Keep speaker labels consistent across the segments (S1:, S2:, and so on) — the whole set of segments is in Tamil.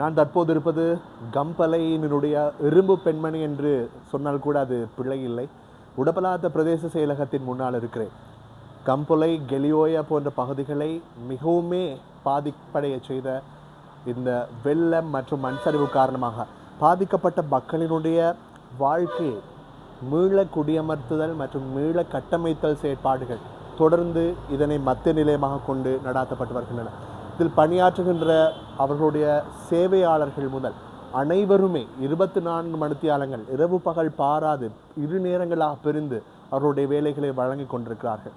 S1: நான் தற்போது இருப்பது கம்பலையினுடைய இரும்பு பெண்மணி என்று சொன்னால் கூட அது பிள்ளை இல்லை. உடபலாத்த பிரதேச செயலகத்தின் முன்னால் இருக்கிறேன். கம்பொலை கெலியோயா போன்ற பகுதிகளை மிகவுமே பாதிப்படைய செய்த இந்த வெள்ளம் மற்றும் மண் சரிவு காரணமாக பாதிக்கப்பட்ட மக்களினுடைய வாழ்க்கையை மீள குடியமர்த்துதல் மற்றும் மீள கட்டமைத்தல் செயற்பாடுகள் தொடர்ந்து இதனை மத்திய நிலையமாக கொண்டு நடாத்தப்பட்டு வருகின்றன. இதில் பணியாற்றுகின்ற அவர்களுடைய சேவையாளர்கள் முதல் அனைவருமே இருபத்தி நான்கு மணித்தியாலங்கள் இரவு பகல் பாராது இரு நேரங்களாக பிரிந்து அவர்களுடைய வேலைகளை வழங்கி கொண்டிருக்கிறார்கள்.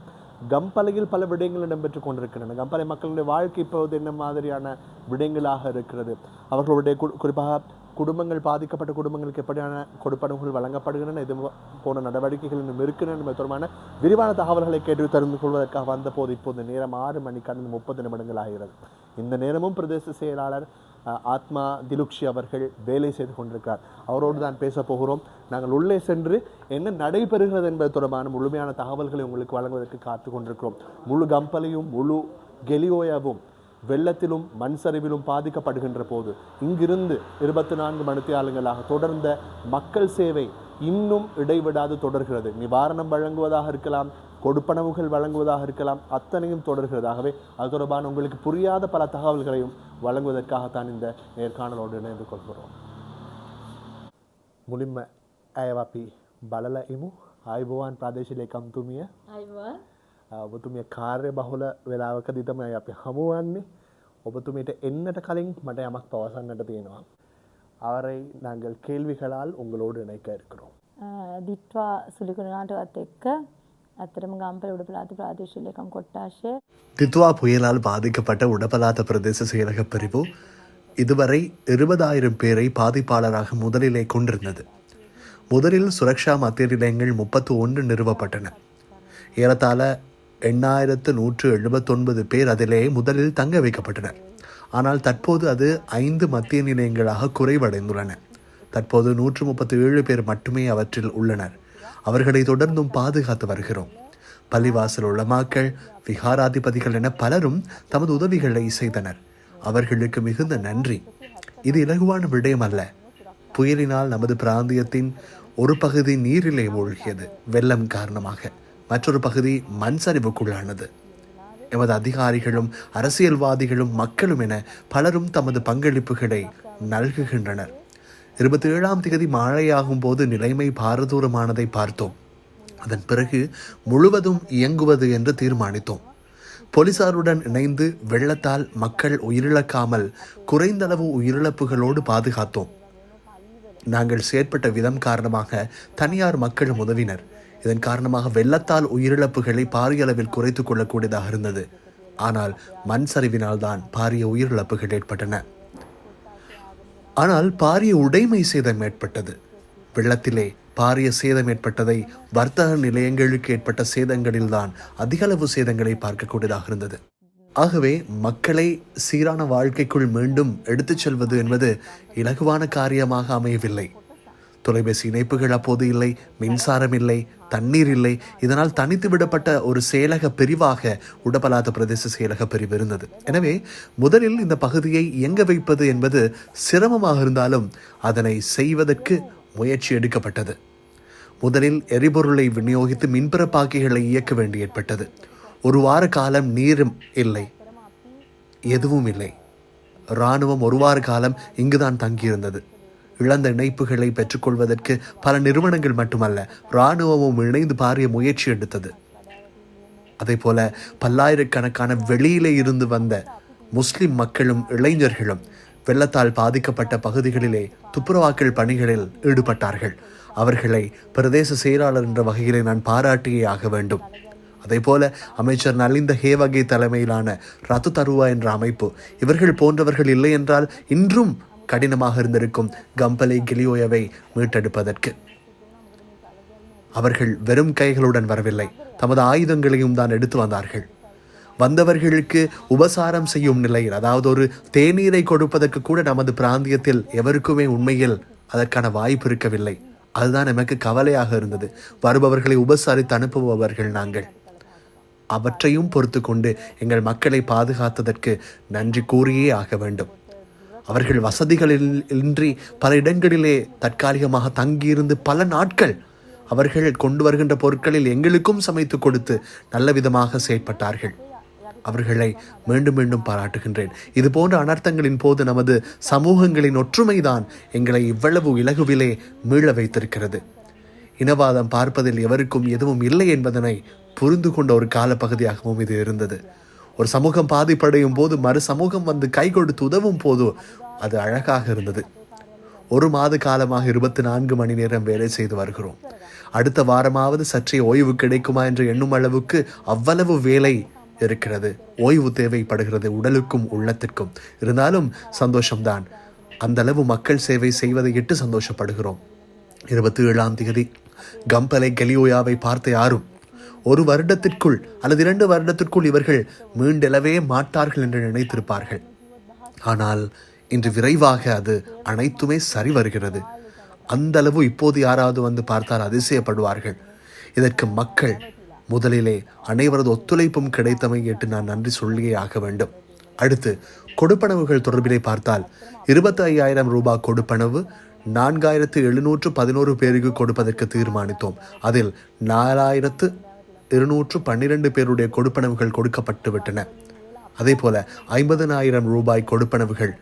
S1: கம்பலையில் பல விடயங்கள் இடம்பெற்று கொண்டிருக்கின்றன. கம்பலை மக்களுடைய வாழ்க்கை இப்போது என்ன மாதிரியான விடயங்களாக இருக்கிறது? அவர்களுடைய கு- குறிப்பாக குடும்பங்கள் பாதிக்கப்பட்ட குடும்பங்களுக்கு எப்படியான கொடுப்பனவுகள் வழங்கப்படுகின்றன இது போன நடவடிக்கைகள் இன்னும் இருக்கின்றன என்பது தொடர்பான விரிவான தகவல்களை கேட்டு தெரிந்து கொள்வதற்காக வந்தபோது இப்போது நேரம் ஆறு மணி கடந்து முப்பது நிமிடங்கள் ஆகிறது. இந்த நேரமும் பிரதேச செயலாளர் ஆத்மா திலுக்ஷி அவர்கள் வேலை செய்து கொண்டிருக்கிறார். அவரோடு தான் பேச போகிறோம். நாங்கள் உள்ளே சென்று என்ன நடைபெறுகிறது என்பது தொடர்பான முழுமையான தகவல்களை உங்களுக்கு வழங்குவதற்கு காத்து கொண்டிருக்கிறோம். முழு கம்பலையும் முழு கெலியோயாவும் வெள்ளத்திலும் மண் சரிவிலும் பாதிக்கப்படுகின்ற போது இங்கிருந்து இருபத்தி நான்கு மணித்தியாலங்களாக தொடர்ந்த மக்கள் சேவை இன்னும் இடைவிடாது தொடர்கிறது நிவாரணம் வழங்குவதாக இருக்கலாம் கொடுப்பனவுகள் வழங்குவதாக இருக்கலாம் அத்தனையும் தொடர்கிறது ஆகவே அது தொடர்பான உங்களுக்கு புரியாத பல தகவல்களையும் வழங்குவதற்காகத்தான் இந்த நேர்காணலோடு இணைந்து கொள்கிறோம் මුලින්ම ඇයව අපි බලල ඉමු අයිබෝවන් ප්‍රදේශ ලේකම්තුමිය
S2: අයිවා
S1: ඔබතුමිය කාර්ය බහුල වෙලාවකදී තමයි අපි හමුවන්නේ ඔබතුමියට එන්නට කලින් මට යමක් පවසන්නට තියෙනවා. அவரை நாங்கள் கேள்விகளால் உங்களோடு இணைக்க இருக்கிறோம்
S2: දිට්වා සුලිකුණනාටවත් එක්ක ඇත්තරම ගම්පල උඩ පලාති ප්‍රාදේශීලයකම් කොට්ටාශය
S3: தித்வா புயலால் பாதிக்கப்பட்ட உடபலாத்த பிரதேச செயலக பிரிவு இதுவரை இருபதாயிரம் பேரை பாதிப்பாளராக முதலிலே கொண்டிருந்தது முதலில் சுரக்ஷா மத்திய நிலையங்கள் முப்பத்து ஒன்று நிறுவப்பட்டன ஏறத்தாழ எண்ணாயிரத்து நூற்று எழுபத்தொன்பது பேர் அதிலே முதலில் தங்க வைக்கப்பட்டனர். ஆனால் தற்போது அது ஐந்து மத்திய நிலையங்களாக குறைவடைந்துள்ளன. தற்போது நூற்று முப்பத்தி ஏழு பேர் மட்டுமே அவற்றில் உள்ளனர். அவர்களை தொடர்ந்தும் பாதுகாத்து வருகிறோம். பள்ளிவாசல் உலமாக்கள் விகாராதிபதிகள் என பலரும் தமது உதவிகளை செய்தனர். அவர்களுக்கு மிகுந்த நன்றி. இது இலகுவான விடயம் அல்ல. புயலினால் நமது பிராந்தியத்தின் ஒரு பகுதி நீரிலே மூழ்கியது. வெள்ளம் காரணமாக. மற்றொரு பகுதி மண் சரிவுக்குள்ளானது. எமது அதிகாரிகளும் அரசியல்வாதிகளும் மக்களும் என பலரும் தமது பங்களிப்புகளை நல்குகின்றனர். இருபத்தி ஏழாம் தேதி மழையாகும் போது நிலைமை பாரதூரமானதை பார்த்தோம். அதன் பிறகு முழுவதும் இயங்குவது என்று தீர்மானித்தோம். போலீசாருடன் இணைந்து வெள்ளத்தால் மக்கள் உயிரிழக்காமல் குறைந்தளவு உயிரிழப்புகளோடு பாதுகாத்தோம். நாங்கள் செயற்பட்ட விதம் காரணமாக தனியார் மக்களும் உதவினர். இதன் காரணமாக வெள்ளத்தால் உயிரிழப்புகளை பாரிய அளவில் குறைத்துக் கொள்ளக்கூடியதாக இருந்தது. ஆனால் மண் சரிவினால் தான் பாரிய உயிரிழப்புகள் ஏற்பட்டன. ஆனால் பாரிய உடைமை சேதம் ஏற்பட்டது. வெள்ளத்திலே பாரிய சேதம் ஏற்பட்டதை வர்த்தக நிலையங்களுக்கு ஏற்பட்ட சேதங்களில்தான் அதிகளவு சேதங்களை பார்க்கக்கூடியதாக இருந்தது. ஆகவே மக்களை சீரான வாழ்க்கைக்குள் மீண்டும் எடுத்துச் செல்வது என்பது இலகுவான காரியமாக அமையவில்லை. தொலைபேசி இணைப்புகள் அப்போது இல்லை மின்சாரம் இல்லை தண்ணீர் இல்லை. இதனால் தனித்து விடப்பட்ட ஒரு செயலக பிரிவாக உடபலாத பிரதேச செயலக பிரிவு இருந்தது. எனவே முதலில் இந்த பகுதியை இயங்க வைப்பது என்பது சிரமமாக இருந்தாலும் அதனை செய்வதற்கு முயற்சி எடுக்கப்பட்டது. முதலில் எரிபொருளை விநியோகித்து மின்பிறப்பாக்கிகளை இயக்க வேண்டி ஏற்பட்டது. ஒரு வார காலம் நீரும் இல்லை எதுவும் இல்லை. இராணுவம் ஒரு வார காலம் இங்குதான் தங்கியிருந்தது. இழந்த இணைப்புகளை பெற்றுக்கொள்வதற்கு பல நிறுவனங்கள் மட்டுமல்ல இராணுவமும் இணைந்து பாரிய முயற்சி எடுத்தது. அதே போல பல்லாயிரக்கணக்கான வெளியிலே இருந்து வந்த முஸ்லிம் மக்களும் இளைஞர்களும் வெள்ளத்தால் பாதிக்கப்பட்ட பகுதிகளிலே துப்புரவாக்கல் பணிகளில் ஈடுபட்டார்கள். அவர்களை பிரதேச செயலாளர் என்ற வகையிலே நான் பாராட்டியே ஆக வேண்டும். அதே போல அமைச்சர் நலிந்த ஹேவகை தலைமையிலான ரத்து தருவா என்ற அமைப்பு இவர்கள் போன்றவர்கள் இல்லை என்றால் இன்றும் கடினமாக இருந்திருக்கும் கம்பலை கிலியோயவை மீட்டெடுப்பதற்கு. அவர்கள் வெறும் கைகளுடன் வரவில்லை. தமது ஆயுதங்களையும் தான் எடுத்து வந்தார்கள். வந்தவர்களுக்கு உபசாரம் செய்யும் நிலையில் அதாவது ஒரு தேநீரை கொடுப்பதற்கு கூட நமது பிராந்தியத்தில் எவருக்குமே உண்மையில் அதற்கான வாய்ப்பு இருக்கவில்லை. அதுதான் நமக்கு கவலையாக இருந்தது. வருபவர்களை உபசாரித்து அனுப்புபவர்கள் நாங்கள். அவற்றையும் பொறுத்து கொண்டு எங்கள் மக்களை பாதுகாத்ததற்கு நன்றி கூறியே ஆக வேண்டும். அவர்கள் வசதிகளில் இன்றி பல இடங்களிலே தற்காலிகமாக தங்கியிருந்து பல நாட்கள் அவர்கள் கொண்டு வருகின்ற பொருட்களில் எங்களுக்கும் சமைத்து கொடுத்து நல்ல விதமாக செயற்பட்டார்கள். அவர்களை மீண்டும் மீண்டும் பாராட்டுகின்றேன். இது போன்ற அனர்த்தங்களின் போது நமது சமூகங்களின் ஒற்றுமைதான் எங்களை இவ்வளவு இலகுவிலே மீள வைத்திருக்கிறது. இனவாதம் பார்ப்பதில் எவருக்கும் எதுவும் இல்லை என்பதனை புரிந்து கொண்ட ஒரு காலப்பகுதியாகவும் இது இருந்தது. ஒரு சமூகம் பாதிப்படையும் போது மறு சமூகம் வந்து கை கொடுத்து உதவும் போது அது அழகாக இருந்தது. ஒரு மாத காலமாக இருபத்தி நான்கு மணி நேரம் வேலை செய்து வருகிறோம். அடுத்த வாரமாவது சற்றே ஓய்வு கிடைக்குமா என்று எண்ணும் அளவுக்கு அவ்வளவு வேலை இருக்கிறது. ஓய்வு தேவைப்படுகிறது உடலுக்கும் உள்ளத்திற்கும். இருந்தாலும் சந்தோஷம்தான். அந்த அளவு மக்கள் சேவை செய்வதை இட்டு சந்தோஷப்படுகிறோம். இருபத்தி ஏழாம் தேதி கம்பலை கெலியோயாவை பார்த்த யாரும் ஒரு வருடத்திற்குள் அல்லது இரண்டு வருடத்திற்குள் இவர்கள் மீண்டெழவே மாட்டார்கள் என்று நினைத்திருப்பார்கள். ஆனால் இன்று விரைவாக அது அனைத்துமே சரி வருகிறது. அந்த அளவு இப்போது யாராவது வந்து பார்த்தால் அதிசயப்படுவார்கள். இதற்கு மக்கள் முதலிலே அனைவரது ஒத்துழைப்பும் கிடைத்தமை கேட்டு நான் நன்றி சொல்லியே ஆக வேண்டும். அடுத்து கொடுப்பனவுகள் தொடர்பிலே பார்த்தால் இருபத்தி ஐயாயிரம் ரூபாய் கொடுப்பனவு நான்காயிரத்து எழுநூற்று பதினோரு பேருக்கு கொடுப்பதற்கு தீர்மானித்தோம். அதில் நாலாயிரத்து இருநூற்று பன்னிரண்டு பேருடைய கொடுப்பனவுகள் கொடுக்கப்பட்டு விட்டன. அதே போல ஐம்பதனாயிரம் ரூபாய் கொடுப்பனவுகள்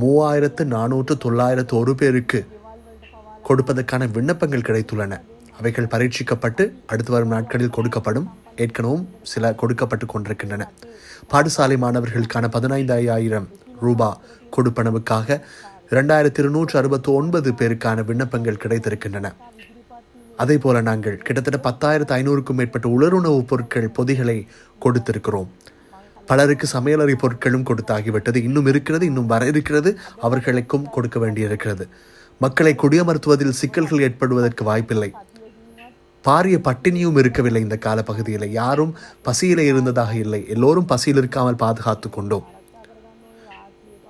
S3: மூவாயிரத்து நானூற்று தொள்ளாயிரத்து ஒரு பேருக்கு கொடுப்பதற்கான விண்ணப்பங்கள் கிடைத்துள்ளன. அவைகள் பரீட்சிக்கப்பட்டு அடுத்து வரும் நாட்களில் கொடுக்கப்படும் ஏற்கனவும் சில கொடுக்கப்பட்டு கொண்டிருக்கின்றன. பாடசாலை மாணவர்களுக்கான பதினைந்தாயிரம் ரூபாய் கொடுப்பனவுக்காக இரண்டாயிரத்தி இருநூற்று அறுபத்தி ஒன்பது பேருக்கான விண்ணப்பங்கள் கிடைத்திருக்கின்றன. அதே போல நாங்கள் கிட்டத்தட்ட பத்தாயிரத்து ஐநூறுக்கும் மேற்பட்ட உலருணவுப் பொருட்கள் பொதிகளை கொடுத்திருக்கிறோம். பலருக்கு சமையலறை பொருட்களும் கொடுத்தாகிவிட்டது இன்னும் இருக்கிறது இன்னும் வர இருக்கிறது அவர்களுக்கும் கொடுக்க வேண்டியிருக்கிறது. மக்களை குடியமர்த்துவதில் சிக்கல்கள் ஏற்படுவதற்கு வாய்ப்பில்லை. பாரிய பட்டினியும் இருக்கவில்லை இந்த காலப்பகுதியில். யாரும் பசியில் இருந்ததாக இல்லை. எல்லோரும் பசியில் இருக்காமல் பாதுகாத்து கொண்டோம்.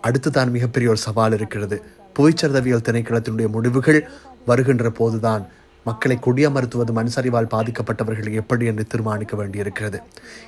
S3: அடுத்து தான் மிகப்பெரிய ஒரு சவால் இருக்கிறது. புவிச்சரிதவியல் திணைக்களத்தினுடைய முடிவுகள் வருகின்ற போதுதான் மக்களை குடியமர்த்துவது அனுசரிவால் பாதிக்கப்பட்டவர்கள் எப்படி என்று தீர்மானிக்க வேண்டியிருக்கிறது.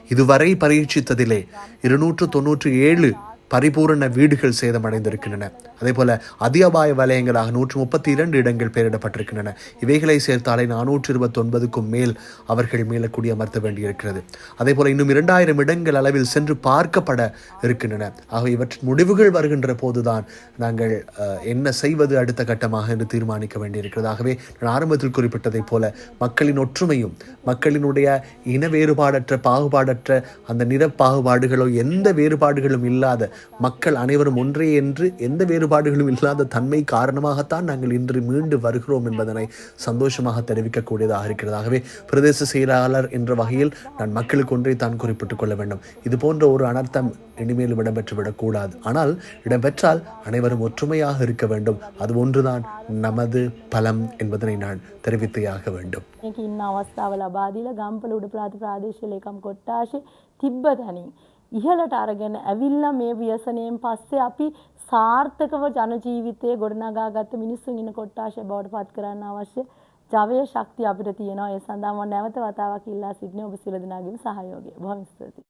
S3: இதுவரை பரீட்சித்ததிலே இருநூற்று தொன்னூற்று ஏழு பரிபூரண வீடுகள் சேதமடைந்திருக்கின்றன. அதே போல அதிகபாய வலயங்களாக நூற்று முப்பத்தி இரண்டு இடங்கள் பெயரிடப்பட்டிருக்கின்றன. இவைகளை சேர்த்தாலே நானூற்று இருபத்தொன்பதுக்கும் மேல் அவர்கள் மீளக்கூடிய அமர்த்த வேண்டியிருக்கிறது. அதே போல இன்னும் இரண்டாயிரம் இடங்கள் அளவில் சென்று பார்க்கப்பட இருக்கின்றன. ஆகவே இவற்றின் முடிவுகள் வருகின்ற போதுதான் நாங்கள் என்ன செய்வது அடுத்த கட்டமாக என்று தீர்மானிக்க வேண்டியிருக்கிறது. ஆகவே நான் ஆரம்பத்தில் குறிப்பிட்டதைப் போல மக்களின் ஒற்றுமையும் மக்களினுடைய இன வேறுபாடற்ற பாகுபாடற்ற அந்த நிற பாகுபாடுகளோ எந்த வேறுபாடுகளும் இல்லாத மக்கள் அனைவரும் ஒன்றே என்று எந்த வேறுபாடுகளும் இல்லாத தன்மை காரணமாகத்தான் நாங்கள் இன்று மீண்டு வருகிறோம் என்பதனை சந்தோஷமாக தெரிவிக்கக்கூடியதாக இருக்கிறது ஆகவே பிரதேச செயலாளர் என்ற வகையில் நான் மக்களுக்கு ஒன்றை தான் குறிப்பிட்டுக் கொள்ள வேண்டும் இது போன்ற ஒரு அனர்த்தம் இனிமேல் இடம்பெற்று விடக்கூடாது ஆனால் இடம்பெற்றால் அனைவரும் ஒற்றுமையாக இருக்க வேண்டும் அது ஒன்றுதான் நமது பலம் என்பதனை நான் தெரிவித்தே ஆக வேண்டும்
S2: මේක ඉන්න අවස්ථාව ලබා දීලා ගම්පල උඩපළාත ප්‍රාදේශීය ලේකම් කොට්ටාශේ තිබ්බ තැනින් ඉහළට අරගෙන ඇවිල්ලා මේ ව්‍යසනයෙන් පස්සේ අපි සාර්ථකව ජන ජීවිතය ගොඩනගාගත්ත මිනිස්සුන් ඉන්න කොට්ටාශය බවට පත් කරන්න අවශ්‍ය ජවය ශක්තිය අපිට තියෙනවා ඒ සඳහා මම නැවත වතාවක් ඉල්ලා සිටින ඔබ සියලු දෙනාගේම සහයෝගය. බොහොම ස්තුතියි.